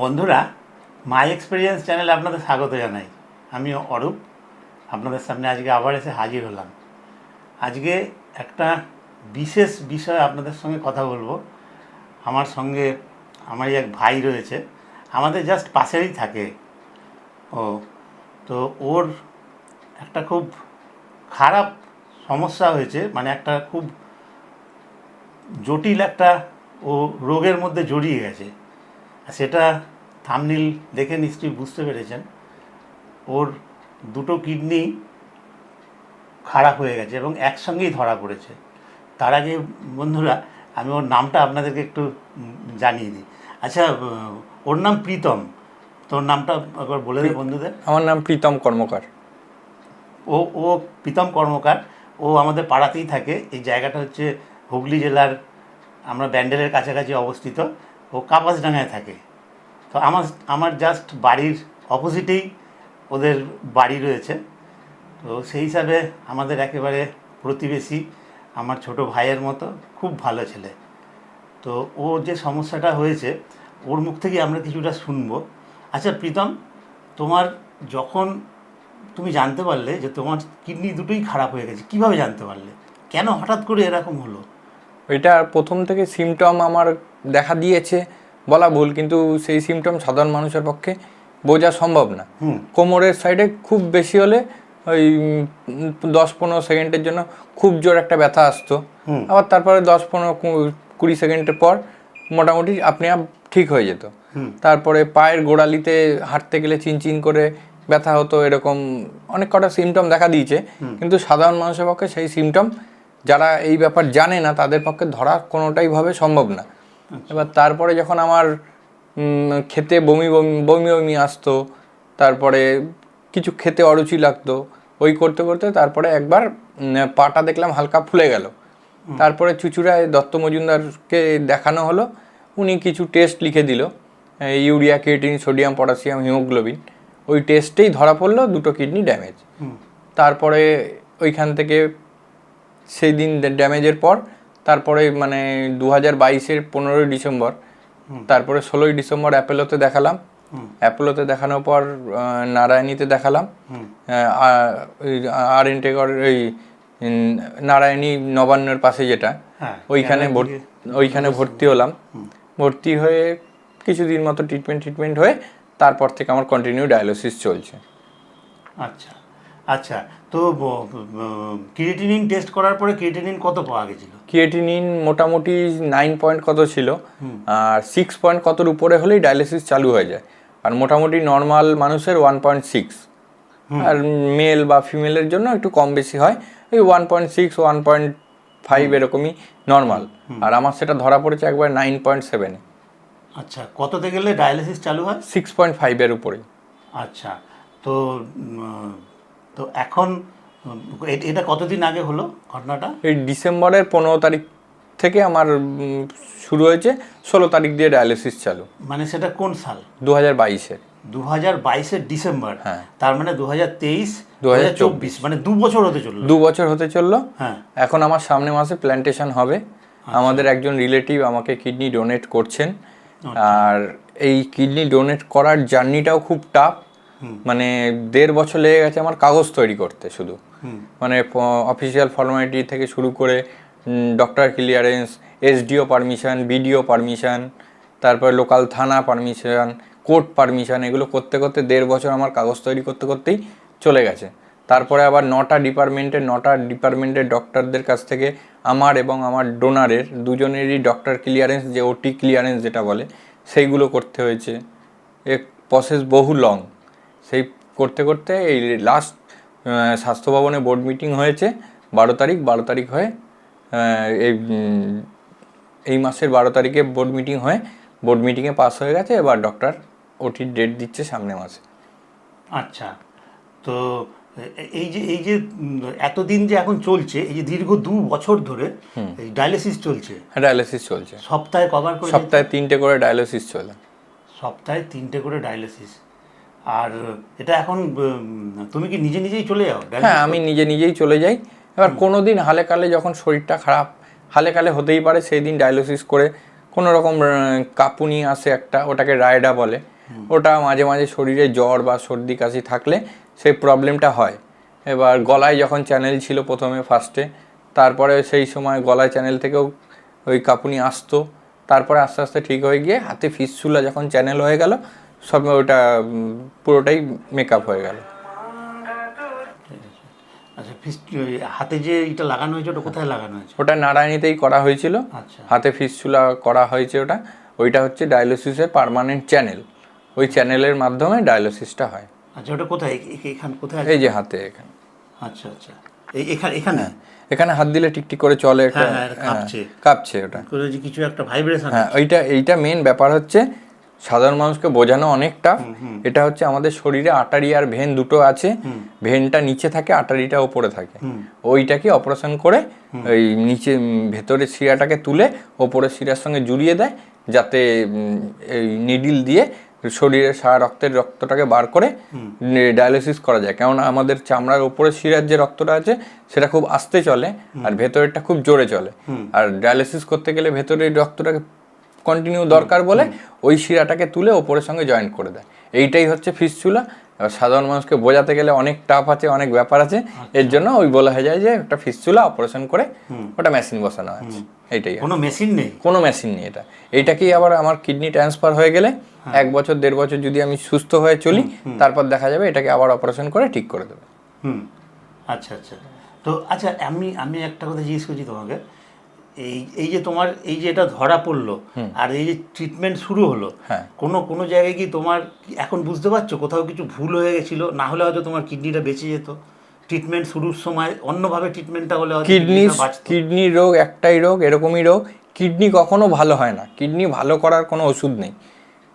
বন্ধুরা মাই এক্সপিরিয়েন্স চ্যানেলে আপনাদের স্বাগত জানাই। আমি অরূপ, আপনাদের সামনে আজকে আবার এসে হাজির হলাম। আজকে একটা বিশেষ বিষয়ে আপনাদের সঙ্গে কথা বলব। আমার সঙ্গে আমারই এক ভাই রয়েছে, আমাদের জাস্ট পাশেরই থাকে ও। তো ওর একটা খুব খারাপ সমস্যা হয়েছে মানে একটা খুব জটিল একটা ও রোগের মধ্যে জড়িয়ে গেছে। সেটা থামনিল দেখে নিশ্চয়ই বুঝতে পেরেছেন। ওর দুটো কিডনি খারাপ হয়ে গেছে এবং একসঙ্গেই ধরা পড়েছে। তার আগে বন্ধুরা আমি ওর নামটা আপনাদেরকে একটু জানিয়ে দিই। আচ্ছা ওর নাম প্রীতম। তোর নামটা একবার বলে দে বন্ধুদের। আমার নাম প্রীতম কর্মকার। ও ও প্রীতম কর্মকার। ও আমাদের পাড়াতেই থাকে। এই জায়গাটা হচ্ছে হুগলি জেলার আমরা ব্যান্ডেলের কাছাকাছি অবস্থিত। ও কাপাসডাঙ্গায় থাকে। তো আমার আমার জাস্ট বাড়ির অপোজিটেই ওদের বাড়ি রয়েছে। তো সেই হিসাবে আমাদের একেবারে প্রতিবেশী, আমার ছোট ভাইয়ের মতো খুব ভালো ছেলে। তো ওর যে সমস্যাটা হয়েছে, ওর মুখ থেকে আমরা কিছুটা শুনব। আচ্ছা প্রীতম, তোমার যখন, তুমি জানতে পারলে যে তোমার কিডনি দুটোই খারাপ হয়ে গেছে, কীভাবে জানতে পারলে? কেন হঠাৎ করে এরকম হলো? এটা প্রথম থেকে সিমটম আমার দেখা দিয়েছে বলা ভুল কিন্তু সেই সিমটম সাধারণ মানুষের পক্ষে বোঝা সম্ভব না। কোমরের সাইডে খুব বেশি হলে ওই দশ পনেরো সেকেন্ডের জন্য খুব জোর একটা ব্যথা আসতো। আবার তারপরে দশ পনেরো কুড়ি সেকেন্ডের পর মোটামুটি আপনি আপ ঠিক হয়ে যেত। তারপরে পায়ের গোড়ালিতে হাঁটতে গেলে চিনচিন করে ব্যথা হতো এরকম অনেক কটা সিমটম দেখা দিয়েছে। কিন্তু সাধারণ মানুষের পক্ষে সেই সিমটম যারা এই ব্যাপার জানে না তাদের পক্ষে ধরা কোনোটাই ভাবে সম্ভব না। এবার তারপরে যখন আমার খেতে বমি বমি বমি বমি আসতো তারপরে কিছু খেতে অরুচি লাগতো ওই করতে করতে তারপরে একবার পাটা দেখলাম হালকা ফুলে গেল। তারপরে চুচুড়ায় দত্ত মজুমদারকে দেখানো হলো উনি কিছু টেস্ট লিখে দিল urea creatinine sodium potassium haemoglobin ওই টেস্টেই ধরা পড়ল দুটো কিডনি ড্যামেজ। তারপরে ওইখান থেকে সেই দিন ড্যামেজের পর তারপরে মানে দু হাজার বাইশের পনেরোই ডিসেম্বর তারপরে ষোলোই ডিসেম্বর অ্যাপেলোতে দেখালাম। অ্যাপেলোতে দেখানোর পর নারায়ণীতে দেখালাম। আর এনটেগর ওই উম, নারায়ণী নবান্নর পাশে যেটা হ্যাঁ ওইখানে ওইখানে ভর্তি হলাম। ভর্তি হয়ে কিছুদিন মতো ট্রিটমেন্ট ট্রিটমেন্ট হয়ে তারপর থেকে আমার কন্টিনিউ ডায়ালিসিস চলছে। আচ্ছা আচ্ছা। তো ক্রিয়েটিনিন টেস্ট করার পরে ক্রিয়েটিনিন কত পাওয়া গেছিল? ক্রিয়েটিনিন মোটামুটি নাইন পয়েন্ট কত ছিল? আর সিক্স পয়েন্ট কতর উপরে হলেই ডায়ালিসিস চালু হয়ে যায়। আর মোটামুটি নর্মাল মানুষের ওয়ান পয়েন্ট সিক্স আর মেল বা ফিমেলের জন্য একটু কম বেশি হয়। এই one point six one point five এরকমই নর্মাল আর আমার সেটা ধরা পড়েছে একবার নাইন পয়েন্ট সেভেনে আচ্ছা কততে গেলে ডায়ালিসিস চালু হয়? সিক্স পয়েন্ট ফাইভের উপরে আচ্ছা তো তো এখন এটা কতদিন আগে হলো ঘটনাটা? এই ডিসেম্বরের পনেরো তারিখ থেকে আমার শুরু হয়েছে ষোলো তারিখ দিয়ে ডায়ালিসিস চালু। মানে সেটা কোন সাল? দু হাজার বাইশের। দু হাজার বাইশের ডিসেম্বর। হ্যাঁ। তার মানে দু হাজার তেইশ দু হাজার চব্বিশ মানে দু বছর হতে চলল। দু বছর হতে চলল। হ্যাঁ। এখন আমার সামনে মাসে প্ল্যান্টেশন হবে। আমাদের একজন রিলেটিভ আমাকে কিডনি ডোনেট করছেন। আর এই কিডনি ডোনেট করার জার্নিটাও খুব টাফ। মানে দেড় বছর লেগে গেছে আমার কাগজ তৈরি করতে শুধু। মানে অফিসিয়াল ফর্মালিটি থেকে শুরু করে doctor clearance SDO permission BDO permission তারপর লোকাল থানা পারমিশন কোর্ট পারমিশন এগুলো করতে করতে দেড় বছর আমার কাগজ তৈরি করতে করতেই চলে গেছে। তারপরে আবার নটা ডিপার্টমেন্টের নটা ডিপার্টমেন্টের ডক্টরদের কাছ থেকে আমার এবং আমার ডোনারের দুজনেরই ডক্টর ক্লিয়ারেন্স যে ওটি ক্লিয়ারেন্স যেটা বলে সেইগুলো করতে হয়েছে। এ প্রসেস বহু লং সেই করতে করতে এই লাস্ট স্বাস্থ্য ভবনে বোর্ড মিটিং হয়েছে বারো তারিখ বারো তারিখ হয়ে এই এই মাসের বারো তারিখে বোর্ড মিটিং হয়ে বোর্ড মিটিংয়ে পাস হয়ে গেছে এবার ডক্টর ওটির ডেট দিচ্ছে সামনে মাসে। আচ্ছা তো এই যে এই যে এতদিন যে এখন চলছে এই যে দীর্ঘ দু বছর ধরে এই ডায়ালিসিস চলছে। ডায়ালিসিস চলছে। সপ্তাহে কবার করে সপ্তাহে তিনটে করে ডায়ালিসিস চলে। সপ্তাহে তিনটে করে ডায়ালিসিস আর এটা এখন তুমি কি নিজে নিজেই চলে যাও? হ্যাঁ আমি নিজে নিজেই চলে যাই। এবার কোনো দিন হালে কালে যখন শরীরটা খারাপ হালে কালে হতেই পারে সেই দিন ডায়ালিসিস করে কোনো রকম কাঁপুনি আসে একটা ওটাকে রায়ডা বলে। ওটা মাঝে মাঝে শরীরে জ্বর বা সর্দি কাশি থাকলে সেই প্রবলেমটা হয়। এবার গলায় যখন চ্যানেল ছিল প্রথমে ফার্স্টে তারপরে সেই সময় গলায় চ্যানেল থেকেও ওই কাঁপুনি আসতো। তারপরে আস্তে আস্তে ঠিক হয়ে গিয়ে হাতে ফিসচুলা যখন চ্যানেল হয়ে গেল সব ওটা পুরোটাই মেকআপ হয়ে গেল। আচ্ছা হাতে যে এটা লাগানো হয়েছে ওটা কোথায় লাগানো হয়েছে? ওটা নারায়ণীতেই করা হয়েছিল। আচ্ছা। হাতে ফিসচুলা করা হয়েছে ওটা। ওইটা হচ্ছে ডায়ালিসিসের পার্মানেন্ট চ্যানেল ওই চ্যানেলের মাধ্যমে ডায়ালিসিসটা হয়। আচ্ছা ওটা কোথায়? এখান কোথায় এই যে হাতে এখানে। আচ্ছা আচ্ছা। এই এখানে এখানে? এখানে হাত দিলে টিকটিক করে চলে হ্যাঁ, হ্যাঁ, হ্যাঁ, কাঁপছে। কাঁপছে ওটা। কিছু একটা ভাইব্রেশন হ্যাঁ ওইটা এইটা মেন ব্যাপার হচ্ছে সাধারণ মানুষকে বোঝানো অনেকটা। এটা হচ্ছে আমাদের শরীরে আটারি আর ভেন দুটো আছে। ভেনটা নিচে থাকে আটারিটা ওপরে থাকে। ওইটাকে অপারেশন করে ওই নিচে ভেতরের শিরাটাকে তুলে ওপরের শিরার সঙ্গে জুড়িয়ে দেয় যাতে এই নিডিল দিয়ে শরীরের সারা রক্তের রক্তটাকে বার করে ডায়ালিসিস করা যায়। কেননা আমাদের চামড়ার উপরের শিরার যে রক্তটা আছে সেটা খুব আস্তে চলে আর ভেতরেরটা খুব জোরে চলে। আর ডায়ালিসিস করতে গেলে ভেতরের রক্তটাকে কন্টিনিউ দরকার বলে ওই শিরাটাকে তুলে ওপরের সঙ্গে জয়েন করে দেয়। এইটাই হচ্ছে ফিসচুলা এবার সাধারণ মানুষকে বোঝাতে গেলে অনেক টাফ আছে অনেক ব্যাপার আছে। এর জন্য ওই বলা হয়ে যায় যে একটা ফিসচুলা অপারেশন করে ওটা মেশিন বসানো আছে এইটাই কোনো মেশিন নেই? কোনো মেশিন নেই এটা। এইটাকেই আবার আমার কিডনি ট্রান্সফার হয়ে গেলে এক বছর দেড় বছর যদি আমি সুস্থ হয়ে চলি তারপর দেখা যাবে এটাকে আবার অপারেশন করে ঠিক করে দেবে। হুম। আচ্ছা আচ্ছা। তো আচ্ছা আমি আমি একটা কথা জিজ্ঞেস করছি তোমাকে। এই এই যে তোমার এই যে এটা ধরা পড়ল আর এই যে ট্রিটমেন্ট শুরু হলো হ্যাঁ। কোনো কোনো জায়গায় কি তোমার এখন বুঝতে পারছ কোথাও কিছু ভুল হয়ে গেছিল? না হলে হয়তো তোমার কিডনিটা বেঁচে যেত। ট্রিটমেন্ট শুরুর সময় অন্যভাবে ট্রিটমেন্টটা হলে কিডনি কিডনি রোগ একটাই রোগ এরকমই রোগ। কিডনি কখনো ভালো হয় না। কিডনি ভালো করার কোনো ওষুধ নেই।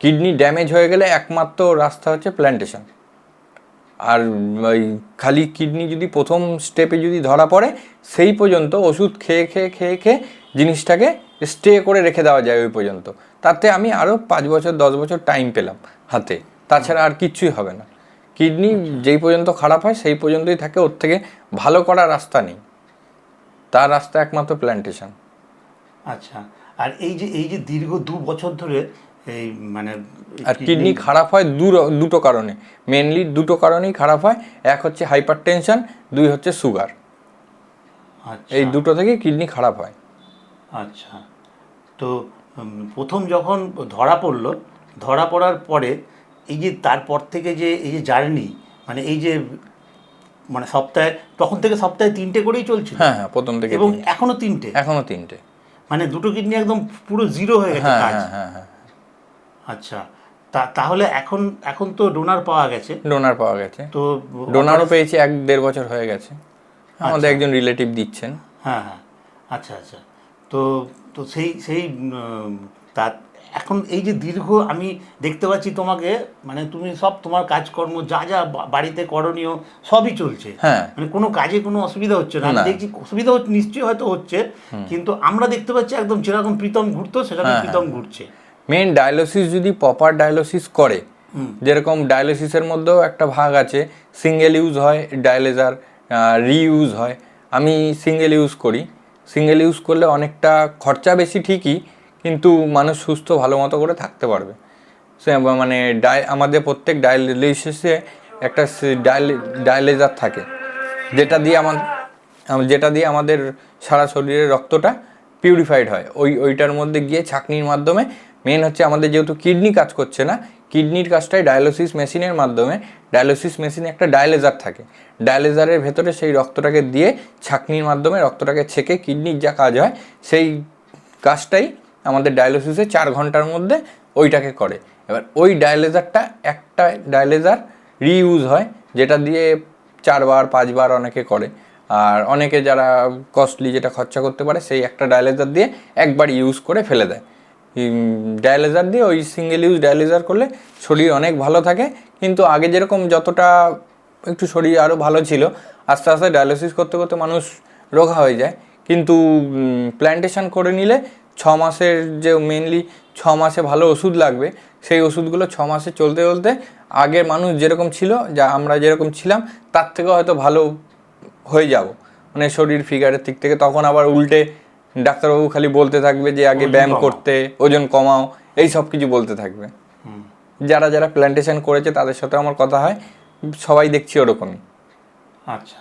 কিডনি ড্যামেজ হয়ে গেলে একমাত্র রাস্তা হচ্ছে প্ল্যান্টেশন আর ওই খালি কিডনি যদি প্রথম স্টেপে যদি ধরা পড়ে সেই পর্যন্ত ওষুধ খেয়ে খেয়ে খেয়ে খেয়ে জিনিসটাকে স্টে করে রেখে দেওয়া যায় ওই পর্যন্ত। তাতে আমি আরও পাঁচ বছর দশ বছর টাইম পেলাম হাতে। তাছাড়া আর কিচ্ছুই হবে না। কিডনি যেই পর্যন্ত খারাপ হয় সেই পর্যন্তই থাকে। ওর থেকে ভালো করার রাস্তা নেই। তার রাস্তা একমাত্র প্ল্যান্টেশন আচ্ছা। আর এই যে এই যে দীর্ঘ দু বছর ধরে এই মানে আর কিডনি খারাপ হয় দু- দুটো কারণে। মেনলি দুটো কারণেই খারাপ হয়। এক হচ্ছে হাইপার টেনশন দুই হচ্ছে সুগার আচ্ছা। এই দুটো থেকে কিডনি খারাপ হয়। আচ্ছা। তো প্রথম যখন ধরা পড়ল ধরা পড়ার পরে এই যে তারপর থেকে যে এই যে জার্নি মানে এই যে মানে সপ্তাহে তখন থেকে সপ্তাহে তিনটে করেই চলছে হ্যাঁ হ্যাঁ প্রথম থেকে এবং। এখনও তিনটে? এখনও তিনটে। মানে দুটো কিডনি একদম পুরো জিরো হয়ে গেছে হ্যাঁ হ্যাঁ হ্যাঁ হ্যাঁ। আচ্ছা তা তাহলে এখন এখন তো ডোনার পাওয়া গেছে। ডোনার পাওয়া গেছে। তো ডোনারও পেয়েছি এক দেড় বছর হয়ে গেছে। আমাদের একজন রিলেটিভ দিচ্ছেন। হ্যাঁ হ্যাঁ। আচ্ছা আচ্ছা। তো তো সেই সেই তা এখন এই যে দীর্ঘ আমি দেখতে পাচ্ছি তোমাকে মানে তুমি সব তোমার কাজকর্ম যা যা বাড়িতে করণীয় সবই চলছে। হ্যাঁ। মানে কোনো কাজে কোনো অসুবিধা হচ্ছে না। আমি দেখছি অসুবিধা হচ্ছে নিশ্চয়ই হয়তো হচ্ছে কিন্তু আমরা দেখতে পাচ্ছি একদম যেরকম প্রীতম ঘুরতো সেরকম হ্যাঁ, প্রীতম ঘুরছে। মেন ডায়ালিসিস যদি প্রপার ডায়ালিসিস করে যেরকম ডায়ালিসিসের মধ্যেও একটা ভাগ আছে সিঙ্গেল ইউজ হয় ডায়ালিজার রিইউজ হয়। আমি সিঙ্গেল ইউজ করি। সিঙ্গেল ইউজ করলে অনেকটা খরচা বেশি ঠিকই কিন্তু মানুষ সুস্থ ভালো মতো করে থাকতে পারবে। সে মানে ডাই আমাদের প্রত্যেক ডায়ালিসিসে একটা ডায়ালিজার থাকে। যেটা দিয়ে আমার যেটা দিয়ে আমাদের সারা শরীরের রক্তটা পিউরিফাইড হয়। ওই ওইটার মধ্যে গিয়ে ছাঁকনির মাধ্যমে মেন হচ্ছে আমাদের যেহেতু কিডনি কাজ করছে না কিডনির কাজটাই ডায়ালিসিস মেশিনের মাধ্যমে ডায়ালিসিস মেশিনে একটা ডায়ালেজার থাকে। ডায়ালিজারের ভেতরে সেই রক্তটাকে দিয়ে ছাঁকনির মাধ্যমে রক্তটাকে ছেঁকে কিডনির যা কাজ হয়, সেই কাজটাই আমাদের ডায়ালিসিসে চার ঘণ্টার মধ্যে ওইটাকে করে। এবার ওই ডায়ালিজারটা একটা ডায়ালিজার রিইউজ হয়, যেটা দিয়ে চারবার, পাঁচবার অনেকে করে। আর অনেকে যারা কস্টলি যেটা খরচা করতে পারে, সেই একটা ডায়ালেজার দিয়ে একবার ইউজ করে ফেলে দেয়। ডায়ালাইজার দিয়ে ওই সিঙ্গেল ইউজ ডায়ালাইজার করলে শরীর অনেক ভালো থাকে। কিন্তু আগে যেরকম যতটা একটু শরীর আরও ভালো ছিল, আস্তে আস্তে ডায়ালিসিস করতে করতে মানুষ রোগা হয়ে যায়। কিন্তু প্ল্যান্টেশন করে নিলে ছ মাসের যে মেনলি ছ মাসে ভালো ওষুধ লাগবে, সেই ওষুধগুলো ছ মাসে চলতে চলতে আগের মানুষ যেরকম ছিল, যা আমরা যেরকম ছিলাম, তার থেকে হয়তো ভালো হয়ে যাব। মানে শরীর ফিগারের দিক থেকে তখন আবার উল্টে ডাক্তারবাবু খালি বলতে থাকবে যে আগে ব্যায়াম করতে ওজন কমাও এই সব কিছু বলতে থাকবে। যারা যারা প্ল্যান্টেশন করেছে তাদের সাথে আমার কথা হয় সবাই দেখছি ওরকমই। আচ্ছা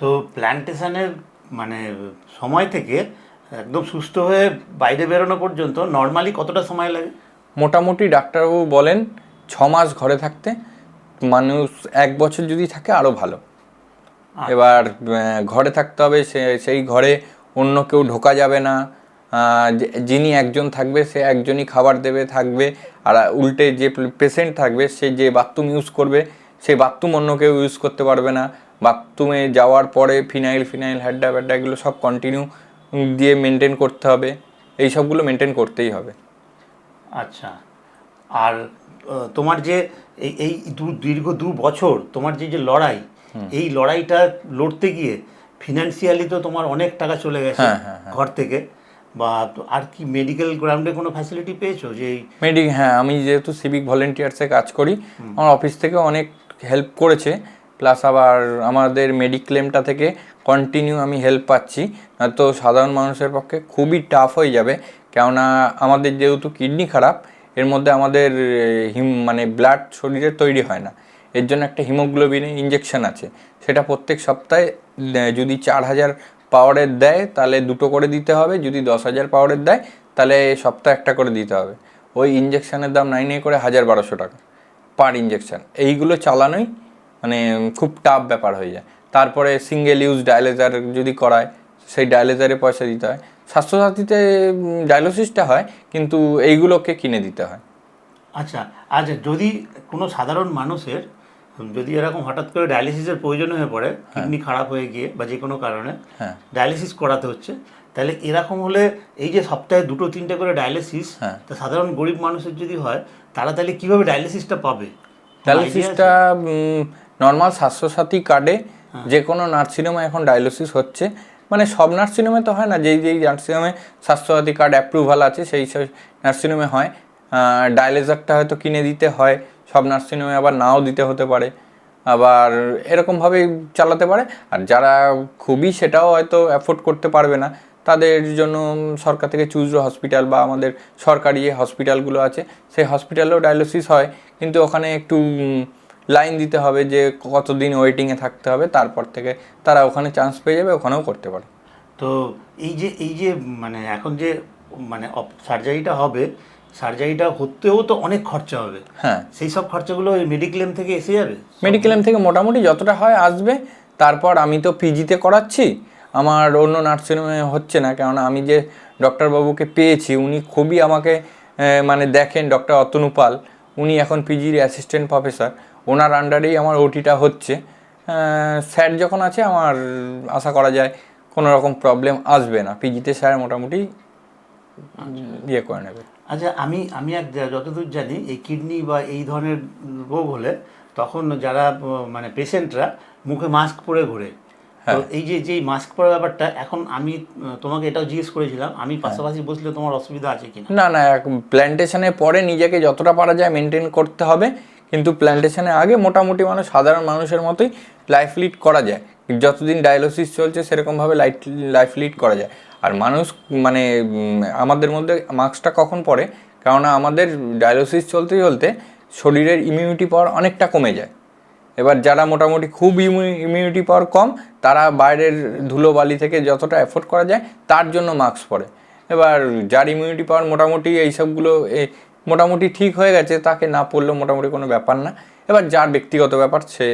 তো প্ল্যান্টেশনের মানে সময় থেকে একদম সুস্থ হয়ে বাইরে বেরোনো পর্যন্ত নর্মালি কতটা সময় লাগে? মোটামুটি ডাক্তারবাবু বলেন ছ মাস ঘরে থাকতে মানুষ এক বছর যদি থাকে আরও ভালো। এবার ঘরে থাকতে হবে সে সেই ঘরে অন্য কেউ ঢোকা যাবে না যিনি একজন থাকবে সে একজনই খাবার দেবে থাকবে আর উল্টে যে পেশেন্ট থাকবে সে যে বাথরুম ইউজ করবে সেই বাথরুম অন্য কেউ ইউজ করতে পারবে না। বাথরুমে যাওয়ার পরে ফিনাইল ফিনাইল হ্যাড্ডা ব্যাড্ডা এগুলো সব কন্টিনিউ দিয়ে মেনটেন করতে হবে। এই সবগুলো মেনটেন করতেই হবে। আচ্ছা। আর তোমার যে এই এই দু দীর্ঘ দু বছর তোমার যে যে লড়াই এই লড়াইটা লড়তে গিয়ে ফিনান্সিয়ালি তো তোমার অনেক টাকা চলে গেছে হ্যাঁ, হ্যাঁ, ঘর থেকে। বা আর কি মেডিকেল গ্রাউন্ডে কোনো ফ্যাসিলিটি পেয়েছ? যে এই মেডি হ্যাঁ আমি যেহেতু সিভিক ভলেন্টিয়ার্সে কাজ করি আমার অফিস থেকে অনেক হেল্প করেছে। প্লাস আবার আমাদের মেডিক্লেমটা থেকে কন্টিনিউ আমি হেল্প পাচ্ছি। তো সাধারণ মানুষের পক্ষে খুবই টাফ হয়ে যাবে। কেননা আমাদের যেহেতু কিডনি খারাপ এর মধ্যে আমাদের হিম মানে ব্লাড শরীরে তৈরি হয় না। এর জন্য একটা হিমোগ্লোবিনের ইঞ্জেকশন আছে। সেটা প্রত্যেক সপ্তাহে যদি চার হাজার পাওয়ারের দেয়, তাহলে দুটো করে দিতে হবে। যদি দশ হাজার পাওয়ারের দেয়, তাহলে সপ্তাহে একটা করে দিতে হবে। ওই ইঞ্জেকশানের দাম নাইনে করে হাজার বারোশো টাকা পার ইঞ্জেকশান এইগুলো চালানোই মানে খুব টাফ ব্যাপার হয়ে যায়। তারপরে সিঙ্গেল ইউজ ডায়ালাইজার যদি করায়, সেই ডায়ালাইজারে পয়সা দিতে হয়। স্বাস্থ্যসাথীতে ডায়ালিসিসটা হয়, কিন্তু এইগুলোকে কিনে দিতে হয়। আচ্ছা আচ্ছা যদি কোনো সাধারণ মানুষের যদি এরকম হঠাৎ করে ডায়ালিসিসের প্রয়োজন হয়ে পড়ে কিডনি খারাপ হয়ে গিয়ে বা যে কোনো কারণে হ্যাঁ। ডায়ালিসিস করাতে হচ্ছে তাহলে এরকম হলে এই যে সপ্তাহে দুটো তিনটে করে ডায়ালিসিস হ্যাঁ। তা সাধারণ গরিব মানুষের যদি হয় তারা তাহলে কীভাবে ডায়ালিসিসটা পাবে? ডায়ালিসিসটা নর্মাল স্বাস্থ্যসাথী কার্ডে যে কোনো নার্সিংহোমে এখন ডায়ালিসিস হচ্ছে। মানে সব নার্সিংহোমে তো হয় না যেই যেই নার্সিংহোমে স্বাস্থ্যসাথী কার্ড অ্যাপ্রুভাল আছে সেই সব নার্সিংহোমে হয়। ডায়ালিজারটা হয়তো কিনে দিতে হয় সব নার্সিংহোমে আবার নাও দিতে হতে পারে, আবার এরকমভাবেই চালাতে পারে। আর যারা খুবই সেটাও হয়তো অ্যাফোর্ড করতে পারবে না, তাদের জন্য সরকার থেকে চুজরো হসপিটাল বা আমাদের সরকারি যে হসপিটালগুলো আছে, সেই হসপিটালেও ডায়ালিসিস হয়, কিন্তু ওখানে একটু লাইন দিতে হবে যে কতদিন ওয়েটিংয়ে থাকতে হবে, তারপর থেকে তারা ওখানে চান্স পেয়ে যাবে, ওখানেও করতে পারে। তো এই যে এই যে মানে এখন যে মানে সার্জারিটা হবে সার্জারিটা হতেও তো অনেক খরচা হবে। হ্যাঁ। সেই সব খরচাগুলো ওই মেডিক্লেম থেকে এসে যাবে? মেডিক্লেম থেকে মোটামুটি যতটা হয় আসবে। তারপর আমি তো পিজিতে করাচ্ছি। আমার অন্য নার্সিংহোমে হচ্ছে না কেননা আমি যে ডক্টরবাবুকে পেয়েছি উনি খুবই আমাকে মানে দেখেন ডক্টর অতনুপাল উনি এখন পিজির অ্যাসিস্ট্যান্ট প্রফেসর ওনার আন্ডারেই আমার ওটিটা হচ্ছে। স্যার যখন আছে আমার আশা করা যায় কোনো রকম প্রবলেম আসবে না। পিজিতে স্যার মোটামুটি ইয়ে করে নেবে। আচ্ছা আমি আমি এক যতদূর জানি এই কিডনি বা এই ধরনের রোগ হলে তখন যারা মানে পেশেন্টরা মুখে মাস্ক পরে ঘোরে। তো এই যে যে মাস্ক পরার ব্যাপারটা এখন আমি তোমাকে এটাও জিজ্ঞেস করেছিলাম আমি পাশাপাশি বসলে তোমার অসুবিধা আছে কিনা? না না প্ল্যান্টেশনের পরে নিজেকে যতটা পারা যায় মেনটেন করতে হবে কিন্তু প্ল্যান্টেশনের আগে মোটামুটি মানুষ সাধারণ মানুষের মতোই লাইফ লিড করা যায়। যতদিন ডায়ালিসিস চলছে সেরকমভাবে লাইফ লাইফ লিড করা যায়। আর মানুষ মানে আমাদের মধ্যে মাস্কটা কখন পরে কেননা আমাদের ডায়ালিসিস চলতে চলতে শরীরের ইমিউনিটি পাওয়ার অনেকটা কমে যায়। এবার যারা মোটামুটি খুব ইমিউনিটি পাওয়ার কম তারা বাইরের ধুলোবালি থেকে যতটা অ্যাফোর্ড করা যায় তার জন্য মাস্ক পরে। এবার যার ইমিউনিটি পাওয়ার মোটামুটি এইসবগুলো এ, মোটামুটি ঠিক হয়ে গেছে তাকে না পড়লেও মোটামুটি কোনো ব্যাপার না। এবার যার ব্যক্তিগত ব্যাপার সে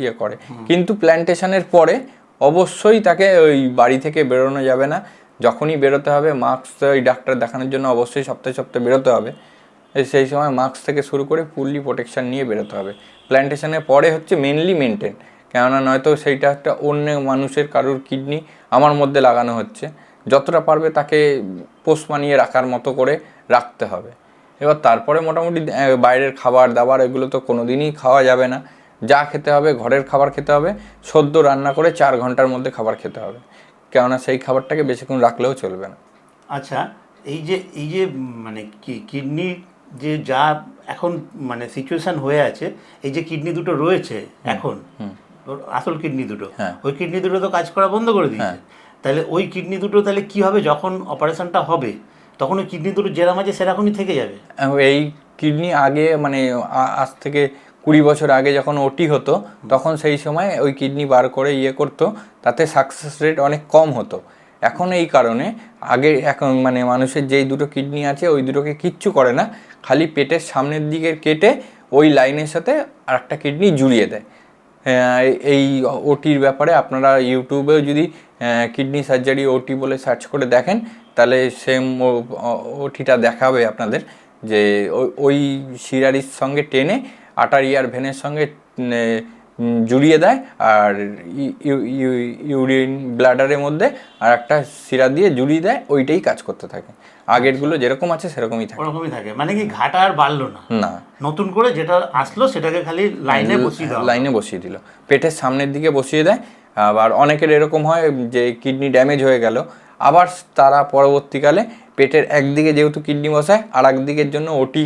ইয়ে করে। কিন্তু প্ল্যান্টেশনের পরে অবশ্যই তাকে ওই বাড়ি থেকে বেরোনো যাবে না। যখনই বেরোতে হবে মাস্ক ওই ডাক্তার দেখানোর জন্য অবশ্যই সপ্তাহে সপ্তাহে বেরোতে হবে। সেই সময় মাস্ক থেকে শুরু করে ফুললি প্রোটেকশন নিয়ে বেরোতে হবে। প্ল্যান্টেশনের পরে হচ্ছে মেনলি মেনটেন কেননা নয়তো সেইটা একটা অন্য মানুষের কারোর কিডনি আমার মধ্যে লাগানো হচ্ছে। যতটা পারবে তাকে পোষ মানিয়ে রাখার মতো করে রাখতে হবে। এবার তারপরে মোটামুটি বাইরের খাবার দাবার এগুলো তো কোনো দিনই খাওয়া যাবে না। যা খেতে হবে, ঘরের খাবার খেতে হবে, সদ্য রান্না করে চার ঘণ্টার মধ্যে খাবার খেতে হবে। কেননা সেই খাবারটাকে বেশিক্ষণ রাখলেও চলবে না। আচ্ছা এই যে এই যে মানে কি কিডনি যে যা এখন মানে সিচুয়েশন হয়ে আছে এই যে কিডনি দুটো রয়েছে এখন আসল কিডনি দুটো হ্যাঁ। ওই কিডনি দুটো তো কাজ করা বন্ধ করে দিয়েছে। তাহলে ওই কিডনি দুটো তাহলে কী হবে যখন অপারেশনটা হবে তখন ওই কিডনি দুটো যেরকম আছে সেরকমই থেকে যাবে? এই কিডনি আগে মানে আজ থেকে কুড়ি বছর আগে যখন ওটি হতো, তখন সেই সময় ওই কিডনি বার করে ইয়ে করতো, তাতে সাকসেস রেট অনেক কম হতো। এখন এই কারণে আগে এখন মানে মানুষের যেই দুটো কিডনি আছে, ওই দুটোকে কিচ্ছু করে না, খালি পেটের সামনের দিকের কেটে ওই লাইনের সাথে আর একটা কিডনি জুড়িয়ে দেয়। এই ওটির ব্যাপারে আপনারা ইউটিউবেও যদি কিডনি সার্জারি ওটি বলে সার্চ করে দেখেন, তাহলে সেম ওটিটা দেখাবে আপনাদের যে ওই শিরারির সঙ্গে টেনে আটারিয়ার ভেনের সঙ্গে জুড়িয়ে দেয় আর ইউরিন ব্লাডারের মধ্যে আর একটা শিরা দিয়ে জুড়িয়ে দেয় ওইটাই কাজ করতে থাকে। আগেরগুলো যেরকম আছে সেরকমই থাকে। ওরকমই থাকে। মানে কি ঘাটা আর বাড়লো না? না। নতুন করে যেটা আসলো সেটাকে খালি লাইনে বসিয়ে দেওয়া লাইনে বসিয়ে দিল। পেটের সামনের দিকে বসিয়ে দেয়। আবার অনেকের এরকম হয় যে কিডনি ড্যামেজ হয়ে গেল। আবার তারা পরবর্তীকালে পেটের একদিকে যেহেতু কিডনি বসায় আর একদিকের জন্য ওটি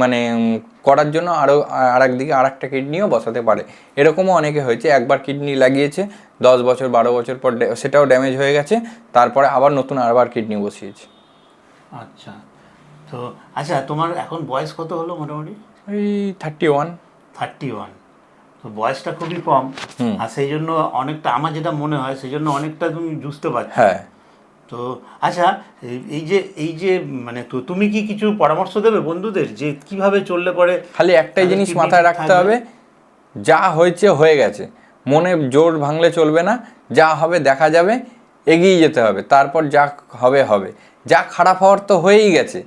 মানে করার জন্য আরও আর একদিকে আর একটা কিডনিও বসাতে পারে। এরকমও অনেকে হয়েছে একবার কিডনি লাগিয়েছে দশ বছর বারো বছর পর সেটাও ড্যামেজ হয়ে গেছে তারপরে আবার নতুন আবার কিডনি বসিয়েছে। আচ্ছা তো আচ্ছা তোমার এখন বয়স কত হলো মোটামুটি? ওই থার্টি ওয়ান থার্টি ওয়ান তো বয়সটা খুবই কম। আর সেই জন্য অনেকটা আমার যেটা মনে হয় সেই জন্য অনেকটা তুমি বুঝতে পারছ। হ্যাঁ। তো আচ্ছা এই- যে এই যে মানে তো তুমি কি কিছু পরামর্শ দেবে বন্ধুদের যে কীভাবে চললে পরে খালি একটাই জিনিস মাথায় রাখতে হবে যা হয়েছে হয়ে গেছে। মনে জোর ভাঙলে চলবে না যা হবে দেখা যাবে এগিয়ে যেতে হবে তারপর যা হবে হবে। যা খারাপ হওয়ার তো হয়েই গেছে।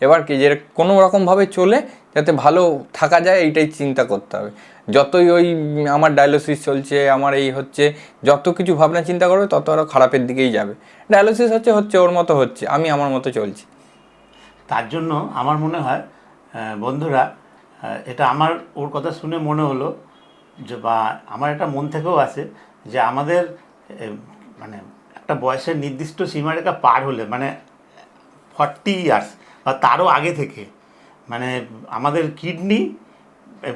এবার কি যে কোনো রকমভাবে চলে যাতে ভালো থাকা যায় এইটাই চিন্তা করতে হবে। যতই ওই আমার ডায়ালিসিস চলছে, আমার এই হচ্ছে, যত কিছু ভাবনা চিন্তা করবে, তত আরও খারাপের দিকেই যাবে। ডায়ালিসিস হচ্ছে হচ্ছে, ওর মতো হচ্ছে, আমি আমার মতো চলছি। তার জন্য আমার মনে হয় বন্ধুরা এটা আমার, ওর কথা শুনে মনে হলো যে, বা আমার একটা মন থেকেও আছে যে, আমাদের মানে একটা বয়সের নির্দিষ্ট সীমারেখা পার হলে মানে ফর্টি ইয়ার্স বা তারও আগে থেকে মানে আমাদের কিডনি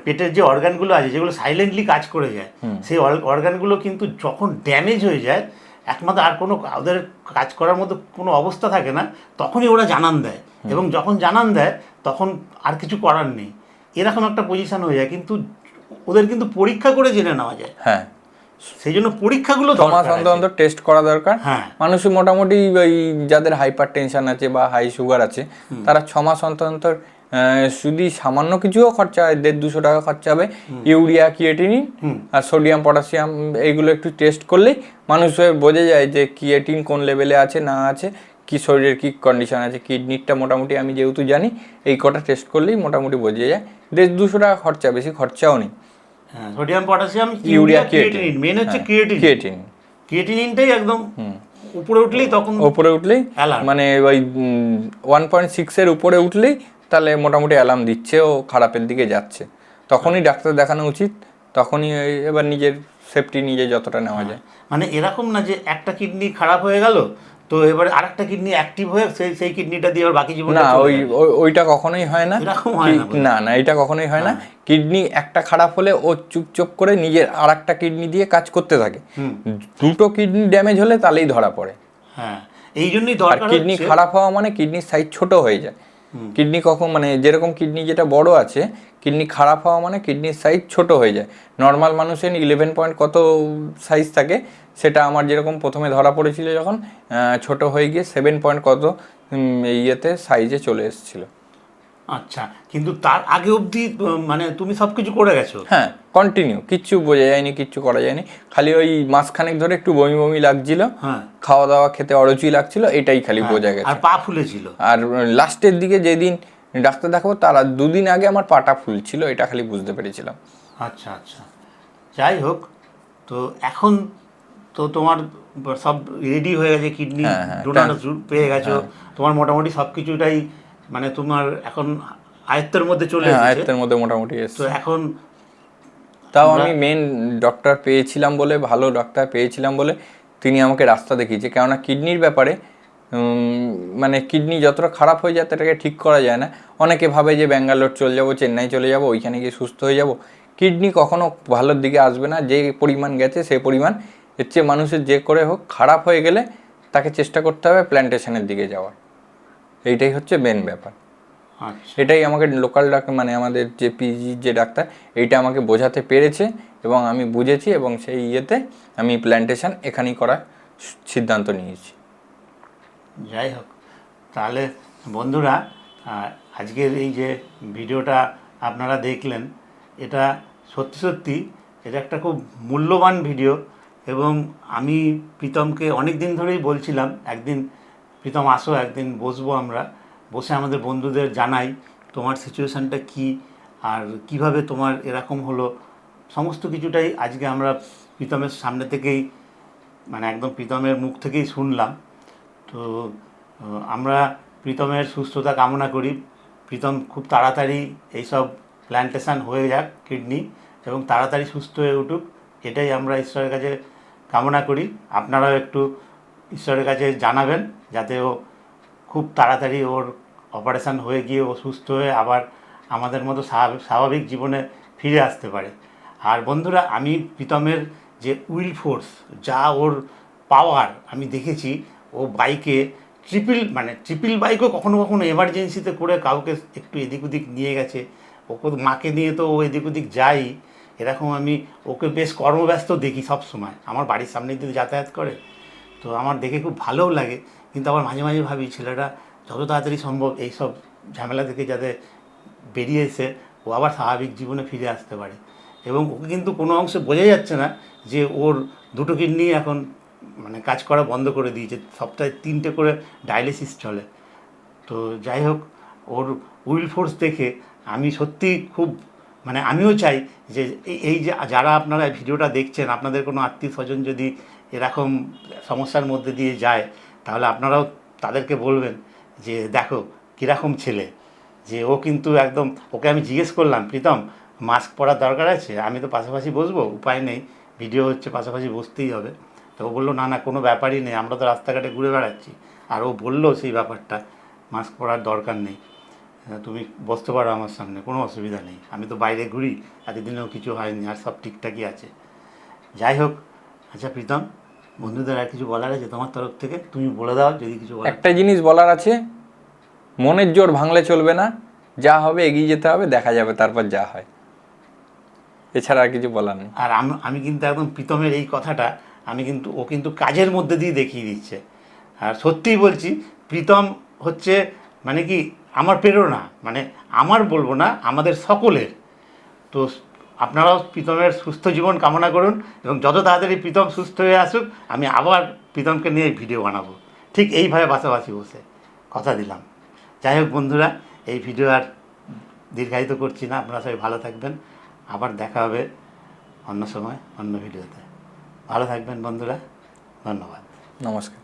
পেটের যে অর্গানগুলো আছে যেগুলো সাইলেন্টলি কাজ করে যায় সেই অর্গানগুলো কিন্তু যখন ড্যামেজ হয়ে যায় একমাত্র আর কোনো ওদের কাজ করার মতো কোনো অবস্থা থাকে না তখনই ওরা জানান দেয়। এবং যখন জানান দেয় তখন আর কিছু করার নেই। এরকম একটা পজিশন হয়ে যায় কিন্তু ওদের কিন্তু পরীক্ষা করে জেনে নেওয়া যায়। হ্যাঁ। সেই জন্য পরীক্ষাগুলো ছ মাস অন্তর অন্তর টেস্ট করা দরকার। হ্যাঁ। মানুষের মোটামুটি ওই যাদের হাইপার টেনশন আছে বা হাই সুগার আছে তারা ছ মাস অন্তর অন্তর যদি সামান্য কিছুও খরচা হয় দেড় দুশো টাকা খরচা হবে ইউরিয়া কিয়েটিনিন আর সোডিয়াম পটাশিয়াম এইগুলো একটু টেস্ট করলেই মানুষ বোঝা যায় যে কিয়েটিন কোন লেভেলে আছে না আছে কি শরীরের কি কন্ডিশন আছে কিডনিরটা মোটামুটি আমি যেহেতু জানি এই কটা টেস্ট করলেই মোটামুটি বোঝা যায়। দেড় দুশো টাকা খরচা বেশি খরচাও নেই। হ্যাঁ sodium potassium urea creatine creatinine main হচ্ছে হ্যাঁ, ক্রিয়েটিনিন ক্রিয়েটিন ক্রিয়েটিনিনটাই একদম উপরে উঠলেই তখন ওপরে উঠলেই. মানে ওই ওয়ান পয়েন্ট সিক্সের উপরে উঠলেই তাহলে মোটামুটি অ্যালার্ম দিচ্ছে ও খারাপের দিকে যাচ্ছে। তখনই ডাক্তার দেখানো উচিত তখনই এবার নিজের সেফটি নিজে যতটা নেওয়া যায়। মানে এরকম না যে একটা কিডনি খারাপ হয়ে গেল তো এবারে আরেকটা কিডনি অ্যাক্টিভ হয়ে সেই সেই কিডনিটা দিয়ে বাকি জীবন না ওই ওই- ওইটা কখনোই হয় না। না না এটা কখনোই হয় না। কিডনি একটা খারাপ হলে ও চুপচুপ করে নিজের আর একটা কিডনি দিয়ে কাজ করতে থাকে। দুটো কিডনি ড্যামেজ হলে তাহলেই ধরা পড়ে। হ্যাঁ এই জন্যই দরকার কিডনি খারাপ হওয়া মানে কিডনির সাইজ ছোট হয়ে যায়। কিডনি কখন মানে যেরকম কিডনি যেটা বড় আছে, কিডনি খারাপ হওয়া মানে কিডনির সাইজ ছোট হয়ে যায়। নর্মাল মানুষের ইলেভেন পয়েন্ট কত সাইজ থাকে, সেটা আমার যেরকম প্রথমে ধরা পড়েছিল যখন ছোট হয়ে গিয়ে সেভেন পয়েন্ট কত ইয়েতে সাইজে চলে এসেছিল। আচ্ছা কিন্তু তার আগে অবধি মানে তুমি সব কিছু করে গেছো? হ্যাঁ কন্টিনিউ কিচ্ছু বোঝা যায়নি কিচ্ছু করা যায়নি। খালি ওই মাসখানেক ধরে একটু বমি বমি লাগছিল হ্যাঁ। খাওয়া দাওয়া খেতে অরুচি লাগছিল এটাই খালি বোঝা গেছে। আর পা ফুলেছিল? আর লাস্টের দিকে যেদিন ডাক্তার দেখাবো তার দুদিন আগে আমার পাটা ফুল ছিল এটা খালি বুঝতে পেরেছিলাম। আচ্ছা আচ্ছা। যাই হোক তো এখন তো তোমার সব রেডি হয়ে গেছে কিডনি হ্যাঁ, হ্যাঁ, ডোনার পেয়ে গেছো তোমার মোটামুটি সব কিছুটাই মানে তোমার এখন আয়ত্তের মধ্যে চলে হ্যাঁ এসেছে। আয়ত্তের মধ্যে মোটামুটি তো এখন তাও আমি মেন ডক্টর পেয়েছিলাম বলে ভালো ডক্টর পেয়েছিলাম বলে তিনি আমাকে রাস্তা দেখিয়েছে। কেননা কিডনির ব্যাপারে মানে কিডনি যতটা খারাপ হয়ে যায় সেটাকে ঠিক করা যায় না। অনেকে ভাবে যে ব্যাঙ্গালোর চলে যাব চেন্নাই চলে যাব ওইখানে গিয়ে সুস্থ হয়ে যাব। কিডনি কখনো ভালোর দিকে আসবে না। যে পরিমাণ গেছে সেই পরিমাণ। এর চেয়ে মানুষের যে করে হোক খারাপ হয়ে গেলে তাকে চেষ্টা করতে হবে প্ল্যান্টেশনের দিকে যাওয়ার। এইটাই হচ্ছে মেন ব্যাপার। আচ্ছা। এটাই আমাকে লোকাল ডাক্তার মানে আমাদের যে পিজি যে ডাক্তার এইটা আমাকে বোঝাতে পেরেছে এবং আমি বুঝেছি এবং সেই ইয়েতে আমি প্ল্যান্টেশন এখানেই করার সিদ্ধান্ত নিয়েছি। যাই হোক তাহলে বন্ধুরা আজকের এই যে ভিডিওটা আপনারা দেখলেন এটা সত্যি সত্যি এটা একটা খুব মূল্যবান ভিডিও এবং আমি প্রীতমকে অনেক দিন ধরেই বলছিলাম একদিন প্রীতম, আসো, একদিন বসবো আমরা। বসে আমাদের বন্ধুদের জানাই তোমার সিচুয়েশানটা কি আর কীভাবে তোমার এরকম হলো। সমস্ত কিছুটাই আজকে আমরা প্রীতমের সামনে থেকেই মানে একদম প্রীতমের মুখ থেকেই শুনলাম। তো আমরা প্রীতমের সুস্থতা কামনা করি। প্রীতম খুব তাড়াতাড়ি এইসব প্ল্যান্টেশন হয়ে যাক, কিডনি, এবং তাড়াতাড়ি সুস্থ হয়ে উঠুক, এটাই আমরা ঈশ্বরের কাছে কামনা করি। আপনারাও একটু ঈশ্বরের কাছে জানাবেন যাতে ও খুব তাড়াতাড়ি ওর অপারেশান হয়ে গিয়ে ও সুস্থ হয়ে আবার আমাদের মতো স্বাভাবিক জীবনে ফিরে আসতে পারে। আর বন্ধুরা, আমি প্রীতমের যে উইল ফোর্স, যা ওর পাওয়ার আমি দেখেছি, ও বাইকে ট্রিপল মানে ট্রিপল বাইকও কখনো কখনো এমার্জেন্সিতে করে কাউকে একটু এদিক ওদিক নিয়ে গেছে। ওকে মাকে নিয়ে তো ও এদিক ওদিক যাই। এরকম আমি ওকে বেশ কর্মব্যস্ত দেখি সব সময় আমার বাড়ির সামনে দিয়ে যাতায়াত করে। তো আমার দেখে খুব ভালোও লাগে। কিন্তু আবার মাঝে মাঝে ভাবি, ছেলেটা যত তাড়াতাড়ি সম্ভব এইসব ঝামেলা থেকে যাতে বেরিয়ে এসে ও আবার স্বাভাবিক জীবনে ফিরে আসতে পারে। এবং ওকে কিন্তু কোনো অংশে বোঝা যাচ্ছে না যে ওর দুটো কিডনি এখন মানে কাজ করা বন্ধ করে দিয়েছে, সপ্তাহে তিনটে করে ডায়ালিসিস চলে। তো যাই হোক, ওর উইল ফোর্স দেখে আমি সত্যি খুব মানে আমিও চাই যে এই- এই যে যারা আপনারা ভিডিওটা দেখছেন, আপনাদের কোনো আত্মীয় স্বজন যদি এরকম সমস্যার মধ্যে দিয়ে যায়, তাহলে আপনারাও তাদেরকে বলবেন যে, দেখো, কীরকম ছেলে। যে, ও কিন্তু একদম, ওকে আমি জিজ্ঞেস করলাম, প্রীতম মাস্ক পরার দরকার আছে? আমি তো পাশাপাশি বসবো, উপায় নেই ভিডিও হচ্ছে পাশাপাশি বসতেই হবে। তো ও বলল, না না, কোনো ব্যাপারই নেই, আমরা তো রাস্তাঘাটে ঘুরে বেড়াচ্ছি। আর ও বলল সেই ব্যাপারটা মাস্ক পরার দরকার নেই তুমি বসতে পারো আমার সামনে, কোনো অসুবিধা নেই, আমি তো বাইরে ঘুরি, এতদিনেও কিছু হয়নি, আর সব ঠিকঠাকই আছে। যাই হোক আচ্ছা প্রীতম বন্ধুদের আর কিছু বলার আছে? তোমার তরফ থেকে তুমি বলে দাও যদি কিছু একটা জিনিস বলার আছে মনের জোর ভাঙলে চলবে না যা হবে এগিয়ে যেতে হবে দেখা যাবে তারপর যা হয়। এছাড়া আর কিছু বলার নেই। আর আমি কিন্তু একদম প্রীতমের এই কথাটা আমি কিন্তু ও কিন্তু কাজের মধ্যে দিয়ে দেখিয়ে দিচ্ছে। আর সত্যিই বলছি প্রীতম হচ্ছে মানে কি আমার প্রেরণা মানে আমার বলব না আমাদের সকলের। তো আপনারাও প্রীতমের সুস্থ জীবন কামনা করুন এবং যত তাড়াতাড়ি প্রীতম সুস্থ হয়ে আসুক, আমি আবার প্রীতমকে নিয়ে ভিডিও বানাবো। ঠিক এইভাবে পাশাপাশি বসে কথা দিলাম। যাই হোক বন্ধুরা, এই ভিডিও আর দীর্ঘায়িত করছি না। আপনারা সবাই ভালো থাকবেন। আবার দেখা হবে অন্য সময়, অন্য ভিডিওতে। ভালো থাকবেন বন্ধুরা। ধন্যবাদ। নমস্কার।